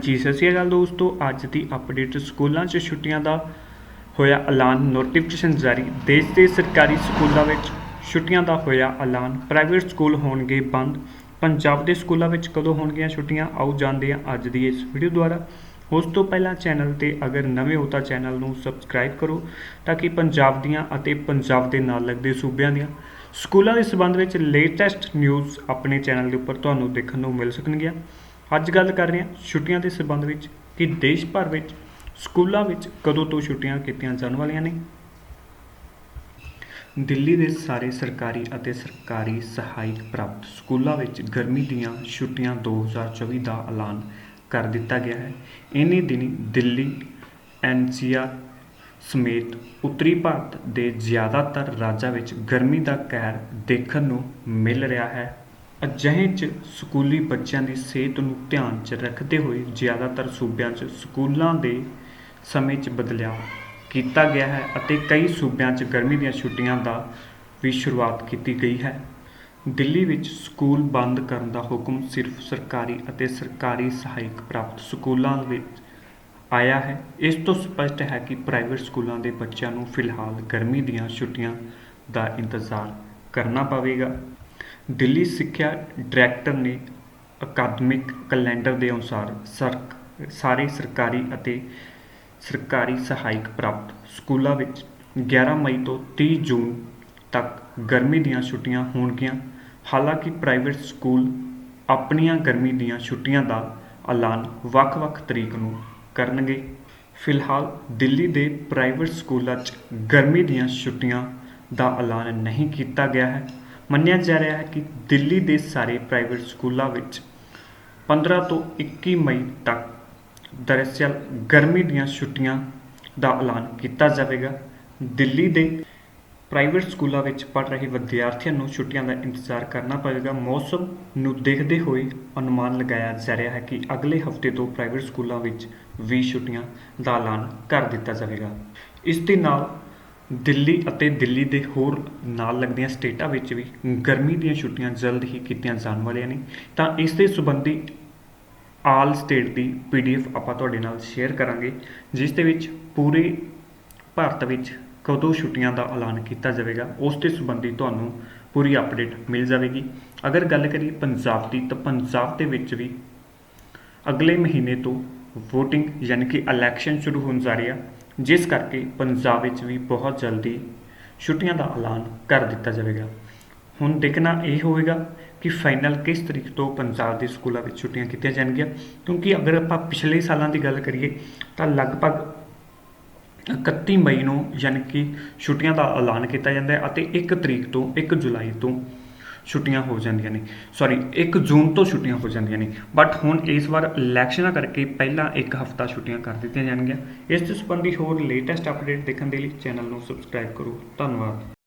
ਜੀ, ਸਤਿ ਸ਼੍ਰੀ ਅਕਾਲ ਦੋਸਤੋ। ਅੱਜ ਦੀ ਅਪਡੇਟ ਸਕੂਲਾਂ 'ਚ ਛੁੱਟੀਆਂ ਦਾ ਹੋਇਆ ਐਲਾਨ। ਨੋਟੀਫਿਕੇਸ਼ਨ ਜਾਰੀ। ਦੇਸ਼ ਦੇ ਸਰਕਾਰੀ ਸਕੂਲਾਂ ਵਿੱਚ ਛੁੱਟੀਆਂ ਦਾ ਹੋਇਆ ਐਲਾਨ। ਪ੍ਰਾਈਵੇਟ ਸਕੂਲ ਹੋਣਗੇ ਬੰਦ। ਪੰਜਾਬ ਦੇ ਸਕੂਲਾਂ ਵਿੱਚ ਕਦੋਂ ਹੋਣਗੀਆਂ ਛੁੱਟੀਆਂ? ਆਓ ਜਾਣਦੇ ਹਾਂ ਅੱਜ ਦੀ ਇਸ ਵੀਡੀਓ ਦੁਆਰਾ। ਉਸ ਤੋਂ ਪਹਿਲਾਂ ਚੈਨਲ ਤੇ ਅਗਰ ਨਵੇਂ ਹੋ ਤਾਂ ਚੈਨਲ ਨੂੰ ਸਬਸਕ੍ਰਾਈਬ ਕਰੋ ਤਾਂ ਕਿ ਪੰਜਾਬ ਦੀਆਂ ਅਤੇ ਪੰਜਾਬ ਦੇ ਨਾਲ ਲੱਗਦੇ ਸੂਬਿਆਂ ਦੀਆਂ ਸਕੂਲਾਂ ਦੇ ਸੰਬੰਧ ਵਿੱਚ ਲੇਟੈਸਟ ਨਿਊਜ਼ ਆਪਣੇ ਚੈਨਲ ਦੇ ਉੱਪਰ ਤੁਹਾਨੂੰ ਦੇਖਣ ਨੂੰ ਮਿਲ ਸਕਣਗੀਆਂ। ਅੱਜ ਗੱਲ ਕਰ ਰਹੇ ਹਾਂ ਛੁੱਟੀਆਂ ਦੇ ਸੰਬੰਧ ਵਿੱਚ ਕਿ ਦੇਸ਼ ਭਰ ਵਿੱਚ ਸਕੂਲਾਂ ਵਿੱਚ ਕਦੋਂ ਤੋਂ ਛੁੱਟੀਆਂ ਕੀਤੀਆਂ ਜਾਣ ਵਾਲੀਆਂ ਨੇ। ਦਿੱਲੀ ਦੇ ਸਾਰੇ ਸਰਕਾਰੀ ਅਤੇ ਸਰਕਾਰੀ ਸਹਾਇਕ ਪ੍ਰਾਪਤ ਸਕੂਲਾਂ ਵਿੱਚ ਗਰਮੀ ਦੀਆਂ ਛੁੱਟੀਆਂ 2024 ਦਾ ਐਲਾਨ ਕਰ ਦਿੱਤਾ ਗਿਆ ਹੈ। ਇਨੀ ਦਿਨੀ ਦਿੱਲੀ ਐਨਸੀਆਰ ਸਮੇਤ ਉੱਤਰੀ ਭਾਰਤ ਦੇ ਜ਼ਿਆਦਾਤਰ ਰਾਜਾਂ ਵਿੱਚ ਗਰਮੀ ਦਾ ਕਹਿਰ ਦੇਖਣ ਨੂੰ ਮਿਲ ਰਿਹਾ ਹੈ। ਅਜਿਹੇ 'ਚ ਸਕੂਲੀ ਬੱਚਿਆਂ ਦੀ ਸਿਹਤ ਨੂੰ ਧਿਆਨ 'ਚ ਰੱਖਦੇ ਹੋਏ ਜ਼ਿਆਦਾਤਰ ਸੂਬਿਆਂ 'ਚ ਸਕੂਲਾਂ ਦੇ ਸਮੇਂ 'ਚ ਬਦਲਾਅ ਕੀਤਾ ਗਿਆ ਹੈ ਅਤੇ ਕਈ ਸੂਬਿਆਂ 'ਚ ਗਰਮੀ ਦੀਆਂ ਛੁੱਟੀਆਂ ਦਾ ਵੀ ਸ਼ੁਰੂਆਤ ਕੀਤੀ ਗਈ ਹੈ। ਦਿੱਲੀ ਵਿੱਚ ਸਕੂਲ ਬੰਦ ਕਰਨ ਦਾ ਹੁਕਮ ਸਿਰਫ ਸਰਕਾਰੀ ਅਤੇ ਸਰਕਾਰੀ ਸਹਾਇਕ ਪ੍ਰਾਪਤ ਸਕੂਲਾਂ ਵਿੱਚ ਆਇਆ ਹੈ। ਇਸ ਤੋਂ ਸਪਸ਼ਟ ਹੈ ਕਿ ਪ੍ਰਾਈਵੇਟ ਸਕੂਲਾਂ ਦੇ ਬੱਚਿਆਂ ਨੂੰ ਫਿਲਹਾਲ ਗਰਮੀ ਦੀਆਂ ਛੁੱਟੀਆਂ ਦਾ ਇੰਤਜ਼ਾਰ ਕਰਨਾ ਪਵੇਗਾ। ਦਿੱਲੀ ਸਿੱਖਿਆ ਡਾਇਰੈਕਟਰ ਨੇ ਅਕਾਦਮਿਕ ਕੈਲੰਡਰ ਦੇ ਅਨੁਸਾਰ ਸਰਕ ਸਾਰੇ ਸਰਕਾਰੀ ਅਤੇ ਸਰਕਾਰੀ ਸਹਾਇਕ ਪ੍ਰਾਪਤ ਸਕੂਲਾਂ ਵਿੱਚ 11 ਮਈ ਤੋਂ 30 ਜੂਨ ਤੱਕ ਗਰਮੀ ਦੀਆਂ ਛੁੱਟੀਆਂ ਹੋਣਗੀਆਂ। ਹਾਲਾਂਕਿ ਪ੍ਰਾਈਵੇਟ ਸਕੂਲ ਆਪਣੀਆਂ ਗਰਮੀ ਦੀਆਂ ਛੁੱਟੀਆਂ ਦਾ ਐਲਾਨ ਵੱਖ-ਵੱਖ ਤਰੀਕ ਨੂੰ ਕਰਨਗੇ। ਫਿਲਹਾਲ ਦਿੱਲੀ ਦੇ ਪ੍ਰਾਈਵੇਟ ਸਕੂਲਾਂ 'ਚ ਗਰਮੀ ਦੀਆਂ ਛੁੱਟੀਆਂ ਦਾ ਐਲਾਨ ਨਹੀਂ ਕੀਤਾ ਗਿਆ ਹੈ। ਮੰਨਿਆ ਜਾ ਰਿਹਾ ਹੈ ਕਿ ਦਿੱਲੀ ਦੇ ਸਾਰੇ ਪ੍ਰਾਈਵੇਟ ਸਕੂਲਾਂ ਵਿੱਚ 15 ਤੋਂ 21 ਮਈ ਤੱਕ ਦਰਅਸਲ ਗਰਮੀ ਦੀਆਂ ਛੁੱਟੀਆਂ ਦਾ ਐਲਾਨ ਕੀਤਾ ਜਾਵੇਗਾ। ਦਿੱਲੀ ਦੇ ਪ੍ਰਾਈਵੇਟ ਸਕੂਲਾਂ ਵਿੱਚ ਪੜ੍ਹ ਰਹੇ ਵਿਦਿਆਰਥੀਆਂ ਨੂੰ ਛੁੱਟੀਆਂ ਦਾ ਇੰਤਜ਼ਾਰ ਕਰਨਾ ਪਵੇਗਾ। ਮੌਸਮ ਨੂੰ ਦੇਖਦੇ ਹੋਏ ਅਨੁਮਾਨ ਲਗਾਇਆ ਜਾ ਰਿਹਾ ਹੈ ਕਿ ਅਗਲੇ ਹਫ਼ਤੇ ਤੋਂ ਪ੍ਰਾਈਵੇਟ ਸਕੂਲਾਂ ਵਿੱਚ ਵੀ ਛੁੱਟੀਆਂ ਦਾ ਐਲਾਨ ਕਰ ਦਿੱਤਾ ਜਾਵੇਗਾ। ਇਸ ਦੇ ਨਾਲ ਦਿੱਲੀ ਅਤੇ ਦਿੱਲੀ ਦੇ ਹੋਰ ਨਾਲ ਲੱਗਦੀਆਂ ਸਟੇਟਾਂ ਵਿੱਚ ਵੀ ਗਰਮੀ ਦੀਆਂ ਛੁੱਟੀਆਂ ਜਲਦ ਹੀ ਕੀਤੀਆਂ ਜਾਣ ਵਾਲੀਆਂ ਨੇ। ਤਾਂ ਇਸ ਦੇ ਸੰਬੰਧੀ ਆਲ ਸਟੇਟ ਦੀ ਪੀਡੀਐਫ ਆਪਾਂ ਤੁਹਾਡੇ ਨਾਲ ਸ਼ੇਅਰ ਕਰਾਂਗੇ, ਜਿਸ ਦੇ ਵਿੱਚ ਪੂਰੇ ਭਾਰਤ ਵਿੱਚ ਕਦੋਂ ਛੁੱਟੀਆਂ ਦਾ ਐਲਾਨ ਕੀਤਾ ਜਾਵੇਗਾ, ਉਸ ਦੇ ਸੰਬੰਧੀ ਤੁਹਾਨੂੰ ਪੂਰੀ ਅਪਡੇਟ ਮਿਲ ਜਾਵੇਗੀ। ਅਗਰ ਗੱਲ ਕਰੀਏ ਪੰਜਾਬ ਦੀ, ਤਾਂ ਪੰਜਾਬ ਦੇ ਵਿੱਚ ਵੀ ਅਗਲੇ ਮਹੀਨੇ ਤੋਂ VOTING ਯਾਨੀ ਕਿ ਇਲੈਕਸ਼ਨ ਸ਼ੁਰੂ ਹੋਣ ਜਾ ਰਹੀ ਆ। ਜਿਸ ਕਰਕੇ ਪੰਜਾਬ ਵਿੱਚ ਵੀ ਬਹੁਤ ਜਲਦੀ ਛੁੱਟੀਆਂ ਦਾ ਐਲਾਨ ਕਰ ਦਿੱਤਾ ਜਾਵੇਗਾ। ਹੁਣ ਦੇਖਣਾ ਇਹ ਹੋਵੇਗਾ ਕਿ ਫਾਈਨਲ ਕਿਸ ਤਰੀਕ ਤੋਂ ਪੰਜਾਬ ਦੇ ਸਕੂਲਾਂ ਵਿੱਚ ਛੁੱਟੀਆਂ ਕੀਤੀਆਂ ਜਾਣਗੀਆਂ। ਕਿਉਂਕਿ ਅਗਰ ਆਪਾਂ ਪਿਛਲੇ ਸਾਲਾਂ ਦੀ ਗੱਲ ਕਰੀਏ ਤਾਂ ਲਗਭਗ 31 ਮਈ ਨੂੰ ਯਾਨੀ ਕਿ ਛੁੱਟੀਆਂ ਦਾ ਐਲਾਨ ਕੀਤਾ ਜਾਂਦਾ ਹੈ ਅਤੇ 1 ਤਰੀਕ ਤੋਂ 1 ਜੁਲਾਈ ਤੋਂ ਛੁੱਟੀਆਂ ਹੋ ਜਾਂਦੀਆਂ ਨੇ। ਸੌਰੀ 1 ਜੂਨ ਤੋਂ ਛੁੱਟੀਆਂ ਹੋ ਜਾਂਦੀਆਂ ਨੇ। ਬਟ ਹੁਣ ਇਸ ਵਾਰ ਇਲੈਕਸ਼ਨਾਂ ਕਰਕੇ ਪਹਿਲਾਂ ਇੱਕ ਹਫਤਾ ਛੁੱਟੀਆਂ ਕਰ ਦਿੱਤੀਆਂ ਜਾਣਗੀਆਂ। ਇਸ ਦੇ ਸੰਬੰਧੀ ਹੋਰ ਲੇਟੈਸਟ ਅਪਡੇਟ ਦੇਖਣ ਦੇ ਲਈ ਚੈਨਲ ਨੂੰ ਸਬਸਕ੍ਰਾਈਬ ਕਰੋ। ਧੰਨਵਾਦ।